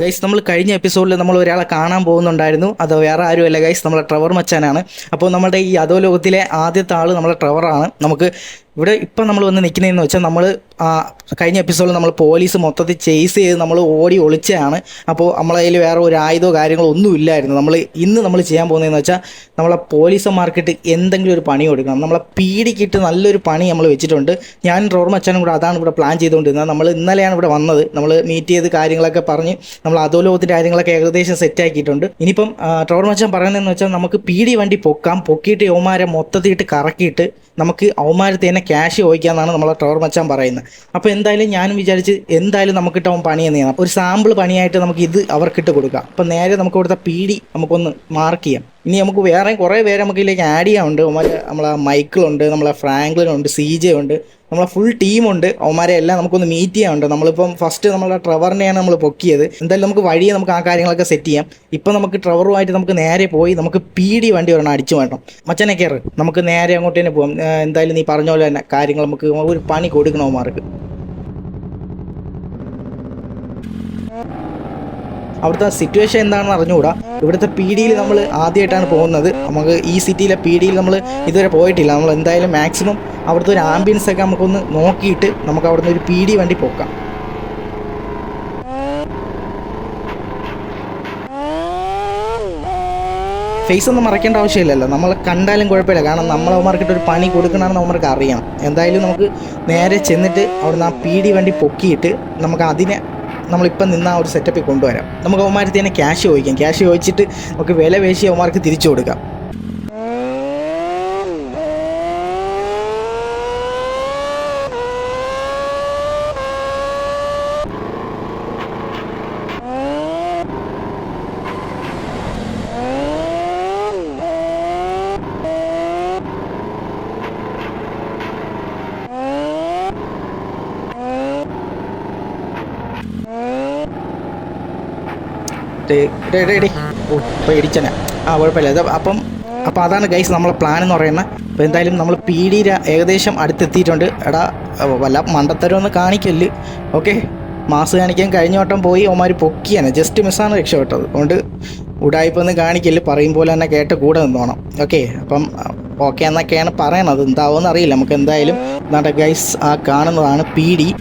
Guys നമ്മൾ കഴിഞ്ഞ എപ്പിസോഡിൽ നമ്മൾ ഒരാളെ കാണാൻ പോകുന്നുണ്ടായിരുന്നു. അത് വേറെ ആരുമല്ല ഗൈസ് നമ്മളെ ട്രവർ മച്ചാനാണ്. അപ്പോൾ നമ്മുടെ ഈ അധോ ലോകത്തിലെ ആദ്യത്തെ ആൾ നമ്മളെ ട്രവറാണ്. നമുക്ക് ഇവിടെ ഇപ്പം നമ്മൾ വന്ന് നിൽക്കുന്നതെന്ന് വെച്ചാൽ നമ്മൾ കഴിഞ്ഞ എപ്പിസോഡിൽ നമ്മൾ പോലീസ് മൊത്തത്തിൽ ചേസ് ചെയ്ത് നമ്മൾ ഓടി ഒളിച്ചതാണ് അപ്പോൾ നമ്മളെ കയ്യിൽ വേറെ ഒരു ആയുധമോ കാര്യങ്ങളോ ഒന്നും ഇല്ലായിരുന്നു. നമ്മൾ ഇന്ന് നമ്മൾ ചെയ്യാൻ പോകുന്നതെന്ന് വെച്ചാൽ നമ്മളെ പോലീസന്മാർക്കിട്ട് എന്തെങ്കിലും ഒരു പണി കൊടുക്കണം. നമ്മളെ പീടിക്കിട്ട് നല്ലൊരു പണി നമ്മൾ വെച്ചിട്ടുണ്ട്. ഞാൻ റോർ മച്ചാനും കൂടെ അതാണ് ഇവിടെ പ്ലാൻ ചെയ്തുകൊണ്ടിരുന്നത്. നമ്മൾ ഇന്നലെയാണ് ഇവിടെ വന്നത്. നമ്മൾ മീറ്റ് ചെയ്ത് കാര്യങ്ങളൊക്കെ പറഞ്ഞ് നമ്മൾ അധോലോകത്തിന്റെ കാര്യങ്ങളൊക്കെ ഏകദേശം സെറ്റ് ആക്കിയിട്ടുണ്ട്. ഇനിയിപ്പം ട്രോർ മച്ചാൻ പറയുന്നതെന്ന് വെച്ചാൽ നമുക്ക് പീടി വണ്ടി പൊക്കാം. പൊക്കിയിട്ട് യൗമാരെ മൊത്തത്തിയിട്ട് കറക്കിയിട്ട് നമുക്ക് അവന്മാരത്തെ തന്നെ ക്യാഷ് ചോദിക്കാമെന്നാണ് നമ്മളെ ട്രോർ മച്ചാൻ പറയുന്നത്. അപ്പോൾ എന്തായാലും ഞാനും വിചാരിച്ച് എന്തായാലും നമുക്ക് അവൻ പണി എന്ന് ചെയ്യാം ഒരു സാമ്പിൾ പണിയായിട്ട് നമുക്ക് ഇത് അവർക്കിട്ട് കൊടുക്കാം. അപ്പം നേരെ നമുക്ക് ഇവിടുത്തെ പീടി നമുക്കൊന്ന് മാർക്ക് ചെയ്യാം. ഇനി നമുക്ക് വേറെ കുറേ പേര് നമുക്ക് ഇതിലേക്ക് ആഡ് ചെയ്യാനുണ്ട്. നമ്മളെ നമ്മളെ മൈക്കിളുണ്ട് നമ്മളെ ഫ്രാങ്ക്ലിനുണ്ട് സി ജെ ഉണ്ട്. നമ്മളെ ഫുൾ ടീമുണ്ട് അവന്മാരെ എല്ലാം നമുക്കൊന്ന് മീറ്റ് ചെയ്യാനുണ്ട് നമ്മളിപ്പം ഫസ്റ്റ് നമ്മളെ ട്രവറിനെയാണ് നമ്മൾ പൊക്കിയത്. എന്തായാലും നമുക്ക് വഴിയെ നമുക്ക് ആ കാര്യങ്ങളൊക്കെ സെറ്റ് ചെയ്യാം. ഇപ്പം നമുക്ക് ട്രവറുമായിട്ട് നമുക്ക് നേരെ പോയി നമുക്ക് പി ഡി വണ്ടി ഒരെണ്ണം അടിച്ചു വേണം മച്ചനെ കയറ് നമുക്ക് നേരെ അങ്ങോട്ട് തന്നെ പോകാം എന്തായാലും നീ പറഞ്ഞ പോലെ തന്നെ കാര്യങ്ങൾ നമുക്ക് ഒരു പണി കൊടുക്കണം അവന്മാർക്ക്. അവിടുത്തെ സിറ്റുവേഷൻ എന്താണെന്ന് അറിഞ്ഞുകൂടാ. ഇവിടുത്തെ പി ഡിയിൽ നമ്മൾ ആദ്യമായിട്ടാണ് പോകുന്നത്. നമുക്ക് ഈ സിറ്റിയിലെ പി ഡിയിൽ നമ്മൾ ഇതുവരെ പോയിട്ടില്ല. നമ്മൾ എന്തായാലും മാക്സിമം അവിടുത്തെ ഒരു ആംബിയൻസ് ഒക്കെ നമുക്കൊന്ന് നോക്കിയിട്ട് നമുക്ക് അവിടുന്ന് ഒരു പി ഡി വണ്ടി പോക്കാം. ഫേസ് ഒന്നും മറക്കേണ്ട ആവശ്യമില്ലല്ലോ. നമ്മൾ കണ്ടാലും കുഴപ്പമില്ല. കാരണം നമ്മളവന്മാർക്കിട്ട് ഒരു പണി കൊടുക്കണമെന്ന് അവന്മാർക്ക് അറിയാം എന്തായാലും നമുക്ക് നേരെ ചെന്നിട്ട് അവിടുന്ന് ആ പി ഡി വണ്ടി പൊക്കിയിട്ട് നമുക്ക് അതിനെ നമ്മളിപ്പം നിന്ന് ആ ഒരു സെറ്റപ്പിൽ കൊണ്ടുവരാം. നമുക്ക് അവന്മാർ തന്നെ ക്യാഷ് ചോദിക്കാം. ക്യാഷ് ചോദിച്ചിട്ട് നമുക്ക് വില പേശി അവന്മാർക്ക് തിരിച്ചു കൊടുക്കാം. ഡേ- റെഡി ഡേ- ഡേ. ഓ പേടിച്ചനെ. ആ കുഴപ്പമില്ല. അത് അപ്പം അപ്പം അതാണ് ഗൈസ് നമ്മളെ പ്ലാൻ എന്ന് പറയുന്നത്. അപ്പോൾ എന്തായാലും നമ്മൾ പി ഡി ഏകദേശം അടുത്തെത്തിയിട്ടുണ്ട്. എടാ വല്ല മണ്ടത്തരമൊന്ന് കാണിക്കല്ല്. ഓക്കെ മാസ് കാണിക്കാൻ കഴിഞ്ഞ വട്ടം പോയി അവന്മാർ പൊക്കിയാണ്. ജസ്റ്റ് മിസ്സാണ് രക്ഷപ്പെട്ടത്. അതുകൊണ്ട് ഉടായ്പൊന്നും കാണിക്കില്ല പറയും പോലെ തന്നെ കേട്ട് കൂടെ നിന്നോണം. ഓക്കെ അപ്പം ഓക്കെ എന്നൊക്കെയാണ് പറയണത്. എന്താവും അറിയില്ല. നമുക്ക് എന്തായാലും എന്താ ഗൈസ് ആ കാണുന്നതാണ് പീടി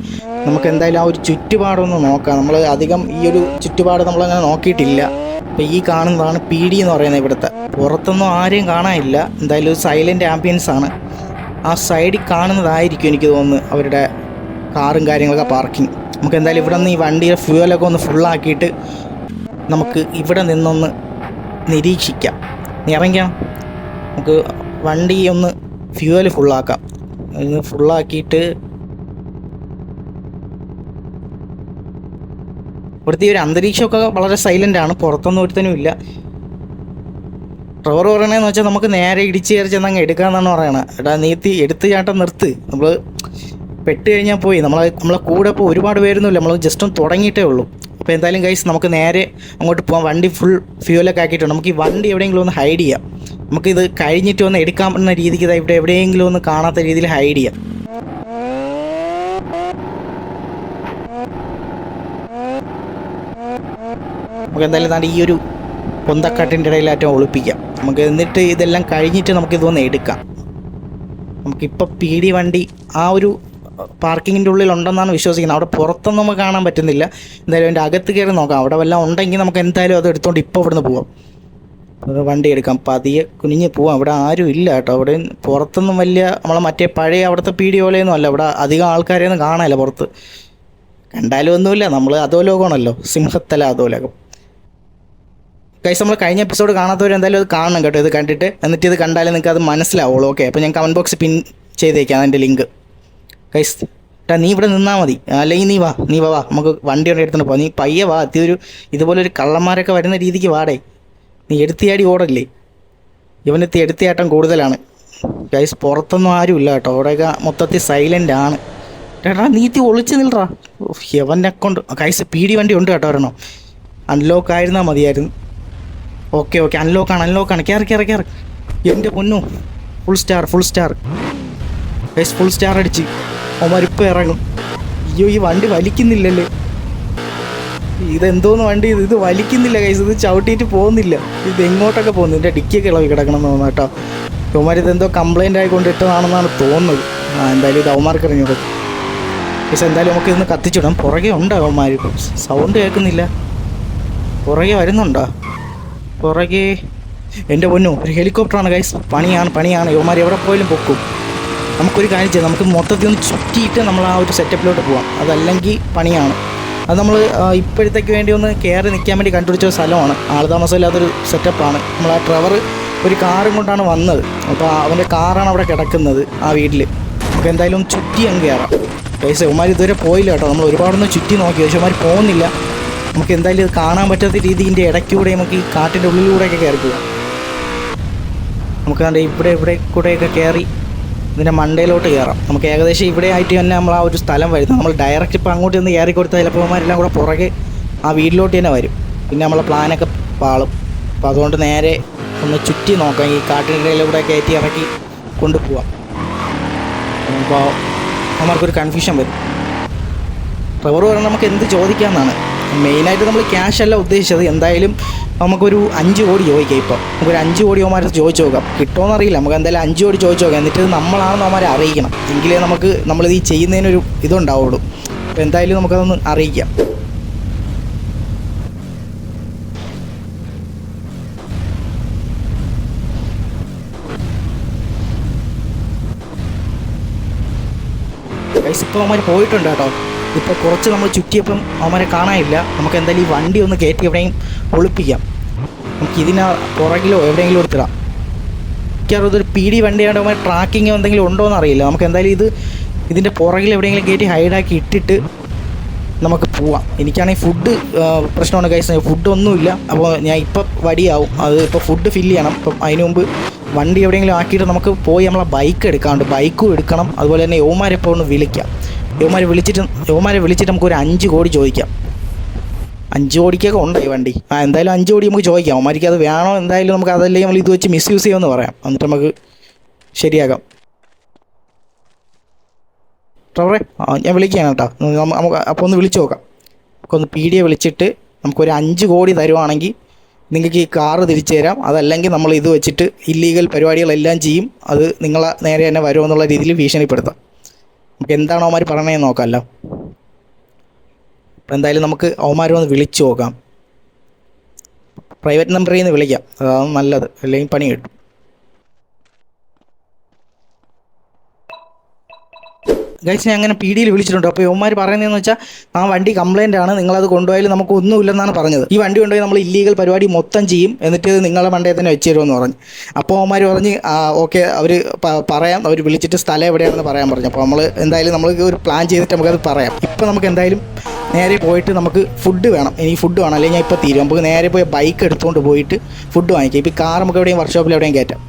നമുക്ക് എന്തായാലും ആ ഒരു ചുറ്റുപാടൊന്ന് നോക്കാം. നമ്മൾ അധികം ഈ ഒരു ചുറ്റുപാട് നമ്മളങ്ങനെ നോക്കിയിട്ടില്ല. അപ്പോൾ ഈ കാണുന്നതാണ് പി ഡി എന്ന് പറയുന്നത് ഇവിടുത്തെ. പുറത്തൊന്നും ആരെയും കാണാനില്ല. എന്തായാലും ഒരു സൈലന്റ് ആംബിയൻസ് ആണ്. ആ സൈഡിൽ കാണുന്നതായിരിക്കും എനിക്ക് തോന്നുന്നു അവരുടെ കാറും കാര്യങ്ങളൊക്കെ പാർക്കിംഗ് നമുക്ക് എന്തായാലും ഇവിടെ നിന്ന് ഈ വണ്ടിയുടെ ഫ്യൂവലൊക്കെ ഒന്ന് ഫുള്ളാക്കിയിട്ട് നമുക്ക് ഇവിടെ നിന്നൊന്ന് നിരീക്ഷിക്കാം. നീ ഇറങ്ങിക്കാം നമുക്ക് വണ്ടി ഒന്ന് ഫ്യൂവൽ ഫുള്ളാക്കാം. ഫുള്ളാക്കിയിട്ട് ഇവിടുത്തെ ഒരു അന്തരീക്ഷമൊക്കെ വളരെ സൈലന്റ് ആണ്. പുറത്തൊന്നും ഒരുത്തനും ഇല്ല. ഡ്രൈവർ പറയണതെന്ന് വെച്ചാൽ നമുക്ക് നേരെ ഇടിച്ച് കയറി ചെന്ന് അങ്ങ് എടുക്കാമെന്നാണ് പറയണത് എടാ നീത്തി എടുത്ത് ചാട്ടം നിർത്ത്. നമ്മൾ പെട്ട് കഴിഞ്ഞാൽ പോയി. നമ്മളെ നമ്മളെ കൂടെ ഇപ്പോൾ ഒരുപാട് പേരൊന്നുമില്ല. നമ്മൾ ജസ്റ്റ് ഒന്ന് തുടങ്ങിയിട്ടേ ഉള്ളൂ. അപ്പോൾ എന്തായാലും ഗൈസ് നമുക്ക് നേരെ അങ്ങോട്ട് പോകാം വണ്ടി ഫുൾ ഫ്യൂലൊക്കെ ആക്കിയിട്ടുണ്ട്. നമുക്ക് ഈ വണ്ടി എവിടെയെങ്കിലും ഒന്ന് ഹൈഡ് ചെയ്യാം. നമുക്കിത് കഴിഞ്ഞിട്ട് ഒന്ന് എടുക്കാൻ പറ്റുന്ന രീതിക്ക് ഇവിടെ എവിടെയെങ്കിലും ഒന്ന് കാണാത്ത രീതിയിൽ ഹൈഡ് ചെയ്യാം. നമുക്ക് എന്തായാലും ദാണ്ട് ഈ ഒരു പൊന്തക്കാട്ടിന്റെ ഇടയിലാറ്റം ഒളിപ്പിക്കാം. നമുക്ക് എന്നിട്ട് ഇതെല്ലാം കഴിഞ്ഞിട്ട് നമുക്കിതൊന്ന് എടുക്കാം. നമുക്കിപ്പോൾ പി ഡി വണ്ടി ആ ഒരു പാർക്കിങ്ങിന്റെ ഉള്ളിൽ ഉണ്ടെന്നാണ് വിശ്വസിക്കുന്നത്. അവിടെ പുറത്തൊന്നും നമുക്ക് കാണാൻ പറ്റുന്നില്ല. എന്തായാലും അതിന്റെ അകത്ത് കയറി നോക്കാം. അവിടെ വല്ലതും ഉണ്ടെങ്കിൽ നമുക്ക് എന്തായാലും അത് എടുത്തുകൊണ്ട് ഇപ്പോൾ ഇവിടുന്ന് പോവാം. വണ്ടി എടുക്കാം. പതിയെ കുനിഞ്ഞ് പോവാം. അവിടെ ആരും ഇല്ല കേട്ടോ. അവിടെ പുറത്തൊന്നും വലിയ നമ്മളെ മറ്റേ പഴയ അവിടുത്തെ പി ഡി പോലെയൊന്നും അല്ല. ഇവിടെ അധികം ആൾക്കാരെയൊന്നും കാണാനില്ല പുറത്ത്. കണ്ടാലും ഒന്നുമില്ല. നമ്മൾ അതോ ലോകമാണല്ലോ. സിംഹത്തല അതോ ലോകം. കൈസ് നമ്മൾ കഴിഞ്ഞ എപ്പിസോഡ് കാണാത്തവർ എന്തായാലും അത് കാണണം കേട്ടോ. ഇത് കണ്ടിട്ട്. എന്നിട്ട് ഇത് കണ്ടാലേ നിങ്ങൾക്ക് അത് മനസ്സിലാവുള്ളൂ. ഓക്കെ അപ്പോൾ ഞാൻ കമന്റ് ബോക്സ് പിൻ ചെയ്തേക്കാം. അതിന്റെ ലിങ്ക് കൈസ് ട്ടാ നീ ഇവിടെ നിന്നാൽ മതി. അല്ലെങ്കിൽ നീ വാ നീ വാ വാ. നമുക്ക് വണ്ടി കൊണ്ട് എടുത്തിട്ട് പോവാം നീ പയ്യെ വാ അത്യൊരു ഇതുപോലെ ഒരു കള്ളന്മാരൊക്കെ വരുന്ന രീതിക്ക് വാടേ. നീ എടുത്തിയാടി ഓടല്ലേ? ഇവനെത്തി എടുത്തിയാട്ടം കൂടുതലാണ്. ഗൈസ് പുറത്തൊന്നും ആരുമില്ല കേട്ടോ. അവിടെയൊക്കെ മൊത്തത്തിൽ സൈലന്റ് ആണ്. ചേട്ടാ നീത്തി ഒളിച്ച് നിൽറാ. യവന്റെ കൊണ്ട്. കൈസ് പീടി വണ്ടി ഉണ്ട് കേട്ടോ ഒരെണ്ണം. അൺലോക്ക് ആയിരുന്നാൽ മതിയായിരുന്നു. ഓക്കെ ഓക്കെ അൺലോക്കാണ് അൺലോക്കാണ് കയറി കയറി കയറി എന്റെ പൊന്നു. Full star full star guys full star അടിച്ച്. അവന്മാരിപ്പോൾ ഇറങ്ങും. അയ്യോ ഈ വണ്ടി വലിക്കുന്നില്ലല്ലേ? ഇതെന്തോന്ന് വണ്ടി ഇത്? വലിക്കുന്നില്ല കൈസ് ഇത് ചവിട്ടിയിട്ട് പോകുന്നില്ല. ഇത് എങ്ങോട്ടൊക്കെ പോകുന്നു? ഇതിന്റെ ഡിക്കിയൊക്കെ ഇളവി കിടക്കണം എന്ന് തോന്നുന്നു കേട്ടോ. ഇവന്മാർ ഇതെന്തോ കംപ്ലൈന്റ് ആയിക്കൊണ്ട് ഇട്ടതാണെന്നാണ് തോന്നുന്നത്. ആ എന്തായാലും ഇത് അവന്മാർക്ക് ഇറങ്ങിയത് പക്ഷെ എന്തായാലും നമുക്ക് ഇതൊന്ന് കത്തിച്ചിടാം. പുറകെ ഉണ്ടോ അവന്മാർ സൗണ്ട് കേൾക്കുന്നില്ല. പുറകെ വരുന്നുണ്ടോ? പുറകെ എന്റെ പൊന്നു ഒരു ഹെലികോപ്റ്ററാണ് ഗൈസ് പണിയാണ് പണിയാണ്. യുവമാർ എവിടെ പോയാലും പൊക്കും. നമുക്കൊരു കാര്യം ചെയ്യാം. നമുക്ക് മൊത്തത്തിൽ ഒന്ന് ചുറ്റിയിട്ട് നമ്മൾ ആ ഒരു സെറ്റപ്പിലോട്ട് പോവാം. അതല്ലെങ്കിൽ പണിയാണ്. അത് നമ്മൾ ഇപ്പോഴത്തേക്ക് വേണ്ടി ഒന്ന് കയറി നിൽക്കാൻ വേണ്ടി കണ്ടുപിടിച്ച ഒരു സ്ഥലമാണ്. ആൾ താമസമില്ലാത്തൊരു സെറ്റപ്പാണ് നമ്മൾ ആ ട്രവർ ഒരു കാറും കൊണ്ടാണ് വന്നത്. അപ്പോൾ അവന്റെ കാറാണ് അവിടെ കിടക്കുന്നത് ആ വീട്ടിൽ നമുക്ക് എന്തായാലും ചുറ്റി അങ്ങ് കയറാം പൈസ ഉമാർ ഇതുവരെ പോയില്ല കേട്ടോ. നമ്മൾ ഒരുപാടൊന്നും ചുറ്റി നോക്കി. പക്ഷേ ഉമാർ പോകുന്നില്ല. നമുക്ക് എന്തായാലും ഇത് കാണാൻ പറ്റാത്ത രീതിന്റെ ഇടയ്ക്കൂടെ നമുക്ക് ഈ കാട്ടിന്റെ ഉള്ളിലൂടെയൊക്കെ കയറി പോകാം നമുക്ക് ഇവിടെ ഇവിടെ കൂടെയൊക്കെ കയറി ഇതിന്റെ മണ്ടയിലോട്ട് കയറാം. നമുക്ക് ഏകദേശം ഇവിടെ ആയിട്ട് തന്നെ നമ്മൾ ആ ഒരു സ്ഥലം വരുന്നത് നമ്മൾ ഡയറക്റ്റ് ഇപ്പോൾ അങ്ങോട്ട് ഒന്ന് കയറി കൊടുത്താൽ ചിലപ്പോൾ കൂടെ പുറകെ ആ വീട്ടിലോട്ട് തന്നെ വരും. പിന്നെ നമ്മളെ പ്ലാനൊക്കെ പാളും. അപ്പോൾ അതുകൊണ്ട് നേരെ ഒന്ന് ചുറ്റി നോക്കാം. ഈ കാട്ടിനിടയിലൂടെ കയറ്റി ഇറക്കി കൊണ്ടുപോവാം അപ്പോൾ നമ്മൾക്കൊരു കൺഫ്യൂഷൻ വരും. ഡ്രൈവർ പറഞ്ഞാൽ നമുക്ക് എന്ത് ചോദിക്കാമെന്നാണ് മെയിനായിട്ട് നമ്മൾ ക്യാഷ് അല്ല ഉദ്ദേശിച്ചത്. എന്തായാലും നമുക്കൊരു അഞ്ച് കോടി ചോദിക്കാം ഇപ്പോൾ നമുക്കൊരു അഞ്ച് കോടി അവന്മാരെ ചോദിച്ചു നോക്കാം. കിട്ടുമോ അറിയില്ല നമുക്ക് എന്തായാലും അഞ്ച് കോടി ചോദിച്ചു നോക്കാം. എന്നിട്ട് നമ്മളാണെന്ന് അവന്മാരെ അറിയിക്കണം. എങ്കിലേ നമുക്ക് നമ്മളിത് ഈ ചെയ്യുന്നതിനൊരു ഇതുണ്ടാവുള്ളൂ. അപ്പോൾ എന്തായാലും നമുക്കതൊന്ന് അറിയിക്കാം. ഇപ്പോൾ അവന്മാർ പോയിട്ടുണ്ട് കേട്ടോ. ഇപ്പോൾ കുറച്ച് നമ്മൾ ചുറ്റിയപ്പം അവന്മാരെ കാണാനില്ല. നമുക്ക് എന്തായാലും ഈ വണ്ടി ഒന്ന് കയറ്റി എവിടെയും ഒളിപ്പിക്കാം. നമുക്ക് ഇതിന് പുറകിലോ എവിടെയെങ്കിലും എടുത്തിടാം മിക്കവാറും ഇതൊരു പി ഡി വണ്ടിയാണ്ട് അവന്മാർ ട്രാക്കിങ്ങോ എന്തെങ്കിലും ഉണ്ടോ എന്ന് അറിയില്ല. നമുക്ക് എന്തായാലും ഇത് ഇതിന്റെ പുറകിൽ എവിടെയെങ്കിലും കയറ്റി ഹൈഡാക്കി ഇട്ടിട്ട് നമുക്ക് പോവാം. എനിക്കാണെങ്കിൽ ഫുഡ് പ്രശ്നമാണ് കഴിച്ചത് ഫുഡ് ഒന്നുമില്ല. അപ്പോൾ ഞാൻ ഇപ്പം വടിയാവും. അത് ഇപ്പോൾ ഫുഡ് ഫില്ല് ചെയ്യണം. അപ്പം അതിന് മുമ്പ് വണ്ടി എവിടെയെങ്കിലും ആക്കിയിട്ട് നമുക്ക് പോയി നമ്മളെ ബൈക്ക് എടുക്കാണ്ട് ബൈക്കും എടുക്കണം. അതുപോലെ തന്നെ യോമാരെപ്പോൾ ഒന്ന് വിളിക്കാം. യുവമാരെ വിളിച്ചിട്ട് യുവമാരെ വിളിച്ചിട്ട് നമുക്ക് ഒരു അഞ്ച് കോടി ചോദിക്കാം. അഞ്ച് കോടിക്കൊക്കെ ഉണ്ട് ഈ വണ്ടി? ആ എന്തായാലും അഞ്ച് കോടി നമുക്ക് ചോദിക്കാം. അവന്മാർക്ക് അത് വേണോ എന്തായാലും നമുക്ക് അതല്ലെങ്കിൽ നമ്മൾ ഇത് വെച്ച് മിസ് യൂസ് ചെയ്യുമെന്ന് പറയാം. എന്നിട്ട് നമുക്ക് ശരിയാക്കാം. ഡ്രൈവറെ ഞാൻ വിളിക്കുകയാണ് കേട്ടോ. നമുക്ക് അപ്പോൾ ഒന്ന് വിളിച്ചു നോക്കാം. നമുക്കൊന്ന് ഒന്ന് പി ഡിയെ വിളിച്ചിട്ട് നമുക്കൊരു അഞ്ച് കോടി തരുവാണെങ്കിൽ നിങ്ങൾക്ക് ഈ കാറ് തിരിച്ചു തരാം. അതല്ലെങ്കിൽ നമ്മൾ ഇത് വെച്ചിട്ട് ഇല്ലീഗൽ പരിപാടികളെല്ലാം ചെയ്യും. അത് നിങ്ങളെ നേരെ തന്നെ വരുമെന്നുള്ള രീതിയിൽ ഭീഷണിപ്പെടുത്താം. നമുക്ക് എന്താണ് അവന്മാർ പറയണതെന്ന് നോക്കാമല്ലോ. അപ്പോൾ എന്തായാലും നമുക്ക് അവന്മാരെ ഒന്ന് വിളിച്ചു നോക്കാം. പ്രൈവറ്റ് നമ്പറിൽ നിന്ന് വിളിക്കാം. അതാണ് നല്ലത്. അല്ലെങ്കിൽ പണി കിട്ടും. ഗൈസ് ഞാൻ അങ്ങനെ പി ഡിയിൽ വിളിച്ചിട്ടുണ്ട്. അപ്പോൾ യുവന്മാർ പറയുന്നതെന്ന് വെച്ചാൽ ആ വണ്ടി കംപ്ലൈന്റ് ആണ്. നിങ്ങളത് കൊണ്ടുപോയാലും നമുക്ക് ഒന്നുമില്ലെന്നാണ് പറഞ്ഞത്. ഈ വണ്ടി കൊണ്ടുപോയി നമ്മൾ ഇല്ലീഗൽ പരിപാടി മൊത്തം ചെയ്യും. എന്നിട്ട് നിങ്ങളെ വണ്ടിയെ തന്നെ വെച്ച് തരുമെന്ന് പറഞ്ഞു. അപ്പോൾ അവന്മാർ പറഞ്ഞ് ഓക്കെ അവർ പറയാം. അവർ വിളിച്ചിട്ട് സ്ഥലം എവിടെയാണെന്ന് പറയാൻ പറഞ്ഞു. അപ്പോൾ നമ്മൾ എന്തായാലും നമ്മൾ ഒരു പ്ലാൻ ചെയ്തിട്ട് നമുക്കത് പറയാം. ഇപ്പോൾ നമുക്ക് എന്തായാലും നേരെ പോയിട്ട് നമുക്ക് ഫുഡ് വേണം. ഇനി ഫുഡ് വേണം. അല്ലെങ്കിൽ ഞാൻ ഇപ്പോൾ തീരും. നമുക്ക് നേരെ പോയി ബൈക്ക് എടുത്തുകൊണ്ട് പോയിട്ട് ഫുഡ് വാങ്ങിക്കാം. ഇപ്പോൾ കാർ നമുക്ക് എവിടെയും വർക്ക്ഷോപ്പിൽ എവിടെയും കയറ്റാം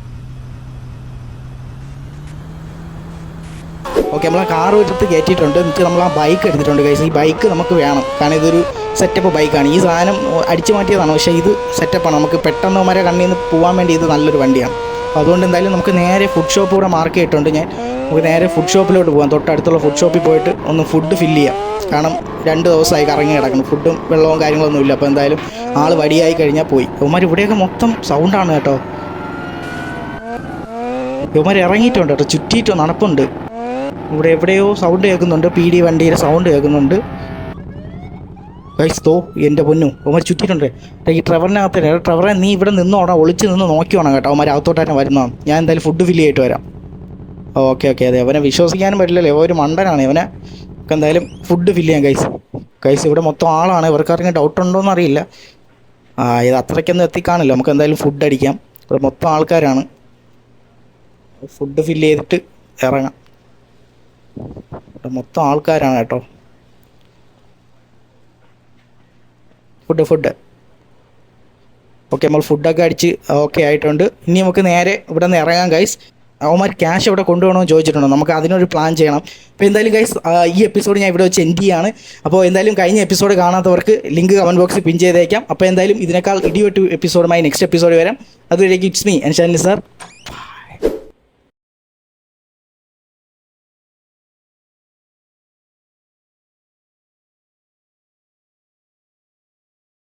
ഓക്കെ നമ്മൾ ആ കാർ എടുത്ത് കയറ്റിയിട്ടുണ്ട്. എന്നിട്ട് നമ്മൾ ആ ബൈക്ക് എടുത്തിട്ടുണ്ട് കൈസ് ഈ ബൈക്ക് നമുക്ക് വേണം. കാരണം ഇതൊരു സെറ്റപ്പ് ബൈക്കാണ് ഈ സാധനം അടിച്ചു മാറ്റിയതാണ്. പക്ഷേ ഇത് സെറ്റപ്പാണ് നമുക്ക് പെട്ടെന്ന് വരെ കണ്ണിൽ നിന്ന് പോകാൻ വേണ്ടി ഇത് നല്ലൊരു വണ്ടിയാണ്. അപ്പോൾ അതുകൊണ്ട് എന്തായാലും നമുക്ക് നേരെ ഫുഡ് ഷോപ്പ് കൂടെ മാർക്ക് ചെയ്തിട്ടുണ്ട്. ഞാൻ നമുക്ക് നേരെ ഫുഡ് ഷോപ്പിലോട്ട് പോകാം തൊട്ടടുത്തുള്ള ഫുഡ് ഷോപ്പിൽ പോയിട്ട് ഒന്ന് ഫുഡ് ഫില്ല് ചെയ്യാം. കാരണം രണ്ട് ദിവസമായി കറങ്ങി കിടക്കണം ഫുഡും വെള്ളവും കാര്യങ്ങളൊന്നും ഇല്ല. അപ്പോൾ എന്തായാലും ആൾ വടിയായി കഴിഞ്ഞാൽ പോയി. ഇവന്മാർ ഇവിടെയൊക്കെ മൊത്തം സൗണ്ടാണ് കേട്ടോ. ഇവന്മാർ ഇറങ്ങിയിട്ടുണ്ട് കേട്ടോ. ചുറ്റിയിട്ടോ നടപ്പുണ്ട് ഇവിടെ എവിടെയോ സൗണ്ട് കേൾക്കുന്നുണ്ട്. പി ഡി വണ്ടിയുടെ സൗണ്ട് കേൾക്കുന്നുണ്ട്. ഗൈസ് തോ എന്റെ പൊന്നു. അവന്മാർ ചുറ്റിയിട്ടുണ്ട്. ഈ ട്രവറിനകത്ത് ട്രവറെ നീ ഇവിടെ നിന്നോണോ ഒളിച്ച് നിന്ന് നോക്കിയോണം കേട്ടോ. അവന്മാർ അകത്തോട്ട് വരുന്നത് ഞാൻ എന്തായാലും ഫുഡ് ഫില്ല് ചെയ്തിട്ട് വരാം. Okay okay. അതെ അവനെ വിശ്വസിക്കാനും പറ്റില്ലല്ലോ. ഒരു മണ്ടനാണ് ഇവനെ. നമുക്ക് എന്തായാലും ഫുഡ് ഫില്ല് ചെയ്യാം ഗൈസ് ഗൈസ് ഇവിടെ മൊത്തം ആളാണ്. ഇവർക്ക് ആർക്കും ഡൗട്ട് ഉണ്ടോയെന്ന് അറിയില്ല. ആ ഇത് അത്രയ്ക്കൊന്നും എത്തിക്കാണല്ലോ നമുക്ക് എന്തായാലും ഫുഡ് അടിക്കാം. ഇവിടെ മൊത്തം ആൾക്കാരാണ്. ഫുഡ് ഫില്ല് ചെയ്തിട്ട് ഇറങ്ങാം. ഇവിടെ മൊത്തം ആൾക്കാരാണ് കേട്ടോ. ഫുഡ് ഫുഡ് ഓക്കെ നമ്മൾ ഫുഡൊക്കെ അടിച്ച് ഓക്കെ ആയിട്ടുണ്ട്. ഇനി നമുക്ക് നേരെ ഇവിടെ നിന്ന് ഇറങ്ങാം ഗൈസ് അവന്മാർ ക്യാഷ് ഇവിടെ കൊണ്ടുപോകണമെന്ന് ചോദിച്ചിട്ടുണ്ടോ. നമുക്ക് അതിനൊരു പ്ലാൻ ചെയ്യണം. അപ്പോൾ എന്തായാലും ഗൈസ് ഈ എപ്പിസോഡ് ഞാൻ ഇവിടെ വെച്ച് എൻഡ് ചെയ്യാണ്. അപ്പോൾ എന്തായാലും കഴിഞ്ഞ എപ്പിസോഡ് കാണാത്തവർക്ക് ലിങ്ക് കമന്റ് ബോക്സിൽ പിൻ ചെയ്തേക്കാം. അപ്പോൾ എന്തായാലും ഇതിനേക്കാൾ ഇടിവെട്ട് എപ്പിസോഡുമായി നെക്സ്റ്റ് എപ്പിസോഡ് വരാം. അതുവരേക്ക് it's me and Shani sir